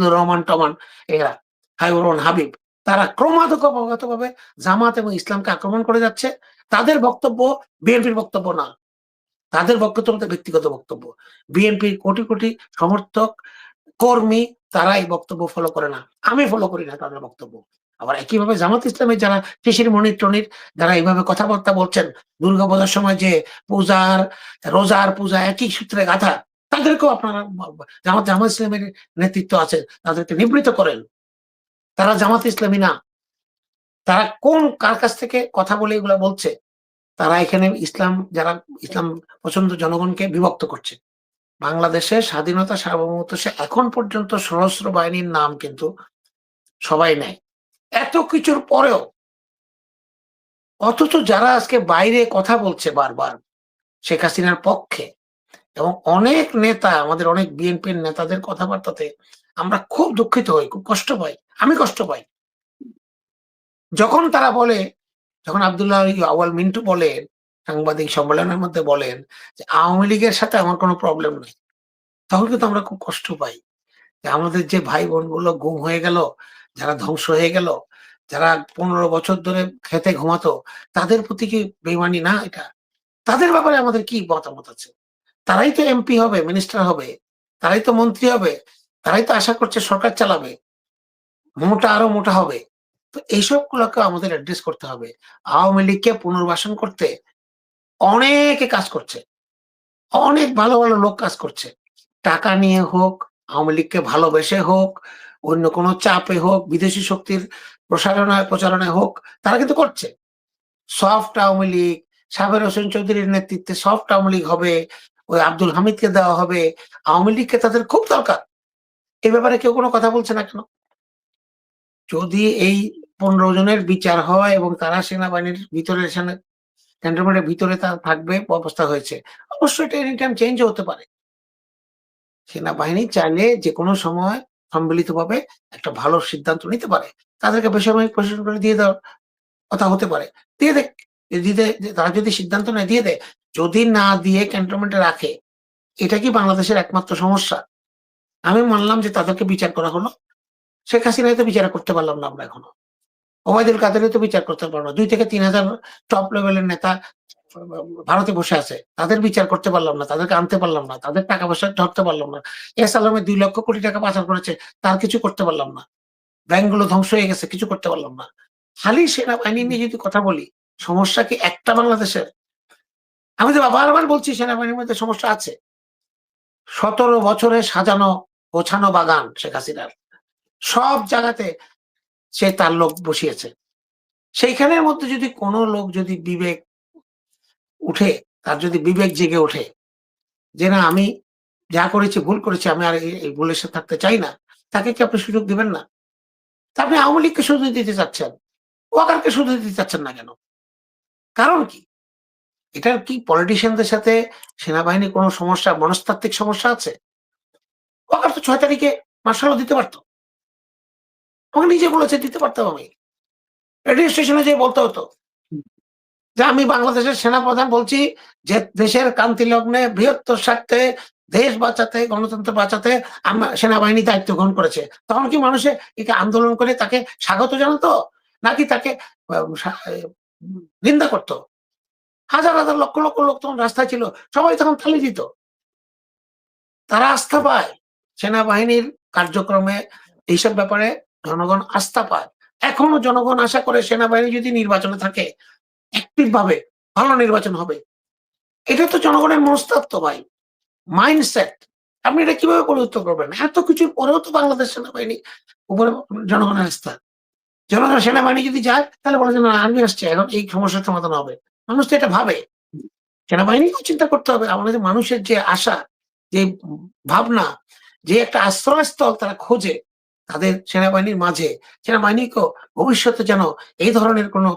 রহমান টমান, এরা। হাইবুর হাবিব। তারা ক্রমাগত ভাবে জামাত এবং ইসলামকে আক্রমণ করে যাচ্ছে। তাদের বক্তব্য বিএনপির বক্তব্য না। তাদের বক্তব্য ব্যক্তিগত বক্তব্য। বিএনপির কোটি কোটি সমর্থক, কর্মী, তারা এই বক্তব্য ফলো করে না। আমি ফলো করি না তাদের বক্তব্য। আবার একইভাবে জামাত ইসলামের যারা শিশির মনির টনির, যারা এইভাবে কথাবার্তা বলছেন, দুর্গাপূজার সময় যে পূজার, রোজার পূজা, একই সূত্রে গাথা তাদেরকেও আপনারা জামাত জামাত ইসলামের নেতৃত্ব আছে তাদেরকে নিবৃত করেন। তারা জামাত ইসলামী না। তারা কোন, কার কাছ থেকে কথা বলে এগুলা বলছে? তারা এখানে ইসলাম, যারা ইসলাম পছন্দ জনগণকে বিভক্ত করছে। বাংলাদেশে স্বাধীনতা, সার্বভৌমত্ব সে এখন পর্যন্ত সশস্ত্র বাহিনীর নাম কিন্তু সবাই নেয়। এত কিছুর পরেও অথচ যারা আজকে বাইরে কথা বলছে বারবার, শেখ হাসিনার পক্ষে এবং অনেক নেতা, আমাদের অনেক বিএনপির নেতাদের কথাবার্তাতে আমরা খুব দুঃখিত হই, খুব কষ্ট পাই, আমি কষ্ট পাই। যখন তারা বলে, যখন আবদুল্লাহ আওয়াল মিন্টু বলেন, সাংবাদিক সম্মেলনের মধ্যে বলেন যে আওয়ামী লীগের সাথে আমার কোনো প্রবলেম নেই, তখন কিন্তু আমরা খুব কষ্ট পাই। যে আমাদের যে ভাই বোন বোনগুলো গুম হয়ে গেল, যারা ধ্বংস হয়ে গেল, যারা পনেরো বছর ধরে খেতে ঘুমাতো, তাদের প্রতি কি বেমানি না এটা? তাদের ব্যাপারে আমাদের কি মতামত আছে? তারাই তো এমপি হবে মিনিস্টার হবে, তারাই তো মন্ত্রী হবে, তারাই তো আশা করছে সরকার চালাবে, মোটা আরও মোটা হবে। তো এইসব গুলোকে আমাদের অ্যাড্রেস করতে হবে। আওয়ামী লীগকে পুনর্বাসন করতে অনেকে কাজ করছে, অনেক ভালো ভালো লোক কাজ করছে। টাকা নিয়ে হোক, আওয়ামী লীগকে ভালোবেসে হোক, অন্য কোনো চাপে হোক, বিদেশি শক্তির প্রসারণায়, প্রচারণায় হোক, তারা কিন্তু করছে। সফট আওয়ামী লীগ, সাবের হোসেন চৌধুরীর নেতৃত্বে সফট আওয়ামী লীগ হবে ওই আব্দুল হামিদকে দেওয়া হবে। আওয়ামী লীগকে তাদের খুব দরকার। এ ব্যাপারে কেউ কোনো কথা বলছে না কেন? যদি এই পনেরো জনের বিচার হয় এবং তারা সেনাবাহিনীর ভিতরে ক্যান্টনমেন্টের ভিতরে তা থাকবে, অবস্থা হয়েছে, অবশ্যই এটা এনি টাইম চেঞ্জ হতে পারে। সেনাবাহিনী চাইলে যে কোনো সময় সম্মিলিতভাবে একটা ভালো সিদ্ধান্ত নিতে পারে। তাদেরকে বেসামরিক প্রশাসন করে দিয়ে দেওয়ার কথা হতে পারে। দিয়ে দেখ তারা যদি সিদ্ধান্ত নেয়, দিয়ে দেয়। যদি না দিয়ে ক্যান্টনমেন্টে রাখে, এটা কি বাংলাদেশের একমাত্র সমস্যা? আমি মানলাম যে তাদেরকে বিচার করা হলো। শেখ হাসিনাই তো বিচার করতে পারলাম না আমরা এখনও। ওবায়দুল কাদেরই তো বিচার করতে পারব না। দুই থেকে তিন হাজার টপ লেভেলের নেতা ভারতে বসে আছে। তাদের বিচার করতে পারলাম না, তাদেরকে আনতে পারলাম না, তাদের টাকা পয়সা ধরতে পারলাম না। এস আলমের দুই লক্ষ কোটি টাকা পাচার করেছে, তার কিছু করতে পারলাম না। ব্যাংকগুলো ধ্বংস হয়ে গেছে, কিছু করতে পারলাম না। খালি সেনাবাহিনী নিয়ে যদি কথা বলি সমস্যা কি একটা বাংলাদেশের? আমি তো বারবার বলছি, সেনাবাহিনীর মধ্যে সমস্যা আছে। সতেরো বছরে সাজানো গোছানো বাগান শেখ হাসিনার। সব জায়গাতে সে তার লোক বসিয়েছে। সেইখানের মধ্যে যদি কোনো লোক যদি বিবেক উঠে, তার যদি বিবেক জেগে ওঠে, যে না, আমি যা করেছি, ভুল করেছি, আমি আর এই ভুলের সাথে থাকতে চাই না, তাকে কি আপনি সুযোগ দিবেন না? তা আপনি আওয়ামী লীগকে শুধু দিতে চাচ্ছেন। ওয়াকারকে শুধু দিতে চাচ্ছেন না কেন? কারণ কি? এটার কি পলিটিশিয়ানদের সাথে সেনাবাহিনী কোনো সমস্যা, মনস্তাত্ত্বিক সমস্যা আছে? ওয়াকার তো ছয় তারিখে মার্শালও দিতে পারতো। আমাকে নিজে বলেছে, দিতে পারতাম আমি। রেডিও স্টেশনে যে বলতে হতো যে, আমি বাংলাদেশের সেনাপ্রধান বলছি যে, দেশের কান্তি লগ্নে বৃহত্তর স্বার্থে দেশ বাঁচাতে, গণতন্ত্র বাঁচাতে সেনাবাহিনী দায়িত্ব গ্রহণ করেছে। তখন কি মানুষে একে আন্দোলন করে তাকে স্বাগত জানাতো? নাকি তাকে নিন্দা করত। হাজার হাজার লক্ষ লক্ষ লোক তখন রাস্তায় ছিল, সবাই তখন তালি দিত। তারা আস্থা পায়, সেনাবাহিনীর কার্যক্রমে এইসব ব্যাপারে জনগণ আস্থা পায়। এখনও জনগণ আশা করে সেনাবাহিনী যদি নির্বাচনে থাকে অ্যাক্টিভ ভাবে ভালো নির্বাচন হবে। এটা তো জনগণের মনস্তাত্ত্ব ভাই, মাইন্ডসেট। আপনি এটা কীভাবে পরিবর্তন করবেন? এত কিছুর পরেও তো বাংলাদেশ সেনাবাহিনী উপরে জনগণের আস্থা। জনগণ সেনাবাহিনী যদি যায়, তাহলে বলে যে, না আর্মি আসছে, এখন এই সমস্যার সমাধান হবে। মানুষ তো এটা ভাবে। সেনাবাহিনীকেও চিন্তা করতে হবে। আমাদের মানুষের যে আশা, যে ভাবনা, যে একটা আশ্রয়স্থল তারা খোঁজে তাদের সেনাবাহিনীর মাঝে, সেনাবাহিনীকেও ভবিষ্যতে যেন এই ধরনের কোনো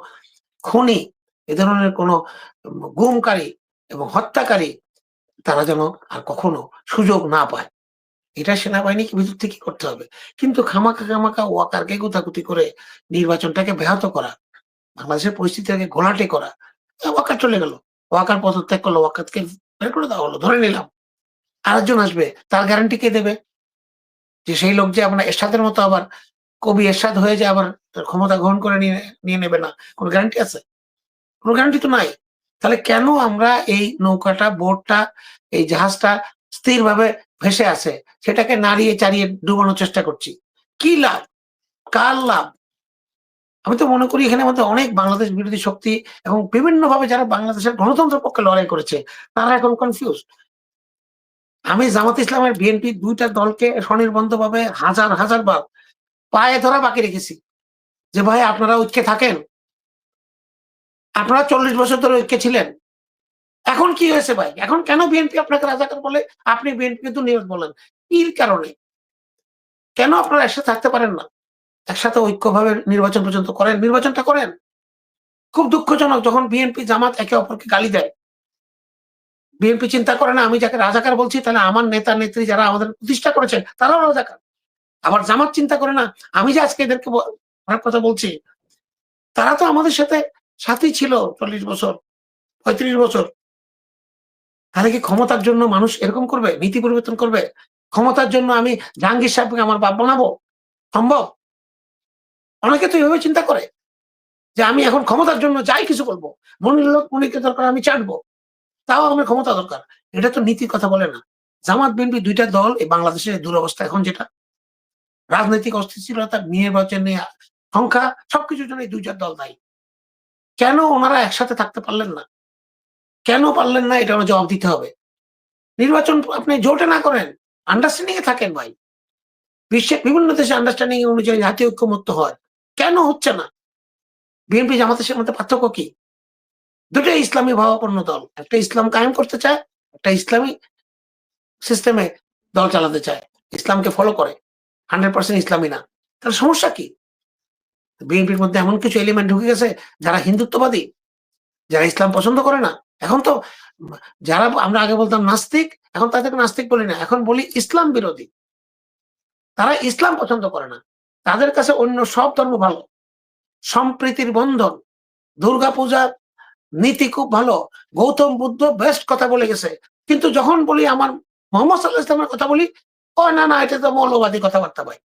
খুনি, এ ধরনের কোনো গুমকারী এবং হত্যাকারী তারা যেন আর কখনো সুযোগ না পায়। এটা সেনাবাহিনীকে ভিতর থেকে করতে হবে? কিন্তু খামাকা খামাকা ওয়াকারকে গুতাগুতি করে নির্বাচনটাকে ব্যাহত করা, বাংলাদেশের পরিস্থিতিটাকে ঘোলাটে করা ওয়াকার চলে গেল। ওয়াকার পদত্যাগ করল, ওয়াকারকে বের করে দেওয়া হলো, ধরে নিলাম। আরেকজন আসবে, তার গ্যারান্টি কে দেবে? যে সেই লোক যে আপনার এরশাদের মতো আবার কবি এরশাদ হয়ে যে আবার ক্ষমতা গ্রহণ করে নিয়ে নিয়ে নেবে না, কোনো গ্যারান্টি আছে? কোনো গ্যারান্টি তো নাই। তাহলে কেন আমরা এই নৌকাটা, বোটটা, এই জাহাজটা স্থিরভাবে ভেসে আছে সেটাকে নাড়িয়ে চাড়িয়ে ডুবানোর চেষ্টা করছি। কি লাভ? কার লাভ? আমি তো মনে করি এখানে মধ্যে অনেক বাংলাদেশ বিরোধী শক্তি এবং বিভিন্ন ভাবে যারা বাংলাদেশের গণতন্ত্রের পক্ষে লড়াই করেছে, তারা এখন কনফিউজ আমি জামাত ইসলামের বিএনপি দুইটা দলকে স্বনির্বন্ধ ভাবে হাজার হাজার বার পায়ে ধরা বাকি রেখেছি। যে ভাই, আপনারা ঐক্যে থাকেন? আপনারা চল্লিশ বছর ধরে ঐক্যে ছিলেন। এখন কি হয়েছে ভাই? এখন কেন বিএনপি আপনাকে রাজাকার বলে আপনি বিএনপি কিন্তু নিয়োগ বলেন? কি কারণে? কেন আপনারা একসাথে থাকতে পারেন না? একসাথে ঐক্যভাবে নির্বাচন পর্যন্ত করেন? নির্বাচনটা করেন। খুব দুঃখজনক যখন বিএনপি জামাত একে অপরকে গালি দেয়। বিএনপি চিন্তা করে না, আমি যাকে রাজাকার বলছি, তাহলে আমার নেতা, নেত্রী যারা আমাদের প্রতিষ্ঠা করেছেন, তারাও রাজাকার। আবার জামাত চিন্তা করে না, আমি যে আজকে এদেরকে কথা বলছি, তারা তো আমাদের সাথে সাথী ছিল চল্লিশ বছর, পঁয়ত্রিশ বছর। তাহলে কি ক্ষমতার জন্য মানুষ এরকম করবে? নীতি পরিবর্তন করবে? ক্ষমতার জন্য আমি জাহাঙ্গীর সাহেবকে আমার বাপ বানাবো? সম্ভব? অনেকে তো এইভাবে চিন্তা করে যে আমি এখন ক্ষমতার জন্য যাই কিছু করব। মনির লোক মনিরকে দরকার, আমি চাটবো। তাও আমার ক্ষমতা দরকার। এটা তো নীতির কথা বলে না। জামাত, বিএনপি দুইটা দল এই বাংলাদেশের দুরবস্থা এখন যেটা। রাজনৈতিক অস্থিতিশীলতা, নির্বাচনে সংখ্যা, সবকিছুর জন্য এই দুইটা দল দায়ী। কেন ওনারা একসাথে থাকতে পারলেন না? কেন পারলেন না? এটা আমার জবাব দিতে হবে। নির্বাচন আপনি জোটে না করেন আন্ডারস্ট্যান্ডিং এ থাকেন ভাই। বিশ্বের বিভিন্ন দেশে আন্ডারস্ট্যান্ডিং অনুযায়ী জাতীয় ঐক্যমত্য হয়। কেন হচ্ছে না? বিএনপি জামাতের মধ্যে পার্থক্য কি? দুটো ইসলামী ভাবাপন্ন দল, একটা ইসলাম কায়েম করতে চায়, একটা ইসলামী সিস্টেমে দল চালাতে চায়। ইসলামকে ফলো করে। হান্ড্রেড পার্সেন্ট ইসলামী না। তাহলে সমস্যা কি? বিএনপির মধ্যে এমন কিছু এলিমেন্ট ঢুকে গেছে যারা হিন্দুত্ববাদী, যারা ইসলাম পছন্দ করে না? এখন তো যারা আমরা আগে বলতাম নাস্তিক, এখন তাদেরকে নাস্তিক বলি না, এখন বলি ইসলাম বিরোধী। তারা ইসলাম পছন্দ করে না। তাদের কাছে অন্য সব ধর্ম ভালো। সম্প্রীতির বন্ধন দুর্গা পূজার নীতি খুব ভালো, গৌতম বুদ্ধ বেস্ট কথা বলে গেছে। কিন্তু যখন বলি আমার মোহাম্মদ সাল্লাহ ইসলামের কথা বলি ও না না, এটা তো মৌলবাদী কথাবার্তা ভাই।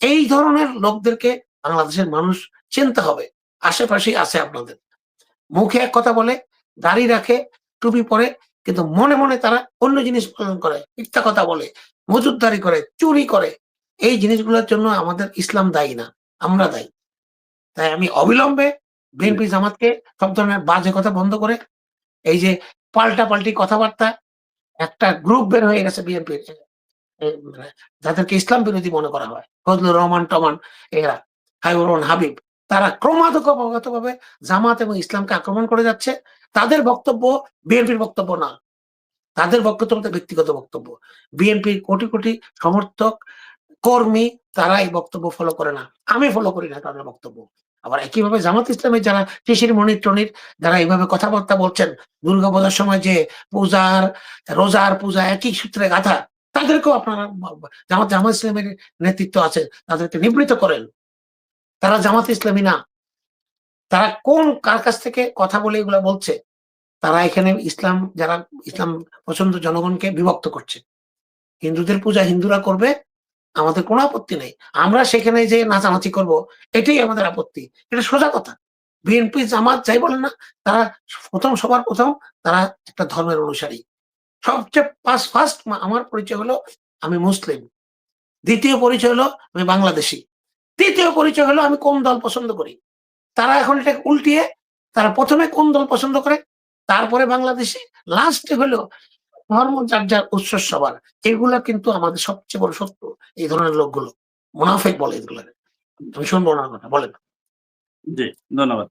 এই ধরনের লোকদেরকে বাংলাদেশের মানুষ চিনতে হবে। আশেপাশেই আছে আপনাদের। মুখে এক কথা বলে দাড়ি রাখে টুপি পরে কিন্তু মনে মনে তারা অন্য জিনিস পালন করে। মিথ্যা কথা বলে মজুদদারি করে চুরি করে। এই জিনিসগুলোর জন্য আমাদের ইসলাম দায়ী না আমরা দায়ী। তাই আমি অবিলম্বে বিএনপি জামাতকে সব ধরনের বাজে কথা বন্ধ করে এই যে পাল্টা পাল্টি কথাবার্তা একটা গ্রুপ বের হয়ে গেছে বিএনপির যাদেরকে ইসলাম বিরোধী মনে করা হয় ফজলুর রহমান টমান এরা হাইবুর হাবিব। তারা ক্রমাগত ভাবে জামাত এবং ইসলামকে আক্রমণ করে যাচ্ছে। তাদের বক্তব্য বিএনপির বক্তব্য না। তাদের বক্তব্য ব্যক্তিগত বক্তব্য। বিএনপির কোটি কোটি সমর্থক, কর্মী, তারা এই বক্তব্য ফলো করে না। আমি ফলো করি না তাদের বক্তব্য। আবার একইভাবে জামাত ইসলামের যারা শিশির, মনির, টনির, যারা এইভাবে কথাবার্তা বলছেন দুর্গা পূজার সময় যে পূজার, রোজার পূজা একই সূত্রে গাথা, তাদেরকেও আপনারা জামাত জামাত ইসলামের নেতৃত্ব আছে, তাদেরকে নিবৃত করেন। তারা জামাত ইসলামী না। তারা কোন, কার কাছ থেকে কথা বলে এগুলা বলছে? তারা এখানে ইসলাম, যারা ইসলাম পছন্দ জনগণকে বিভক্ত করছে। হিন্দুদের পূজা হিন্দুরা করবে, আমাদের কোনো আপত্তি নেই। আমরা সেখানে যে নাচানাচি করব, এটাই আমাদের আপত্তি। এটা সোজা কথা। বিএনপি জামাত যাই বলেন না, তারা প্রথম সবার প্রথম তারা একটা ধর্মের অনুসারী। সবচেয়ে ফার্স্ট আমার পরিচয় হলো আমি মুসলিম। দ্বিতীয় পরিচয় হলো আমি বাংলাদেশি। তৃতীয় পরিচয় হলো আমি কোন দল পছন্দ করি। তারা এখন এটা উল্টিয়ে তারা প্রথমে কোন দল পছন্দ করে, তারপরে বাংলাদেশে লাস্টে হলো ধর্ম যার যার উৎস সবার। এগুলা কিন্তু আমাদের সবচেয়ে বড় সত্য এই ধরনের লোকগুলো। মুনাফেক বলে এগুলো ভীষণ বড় কথা, বলেন। জি, ধন্যবাদ।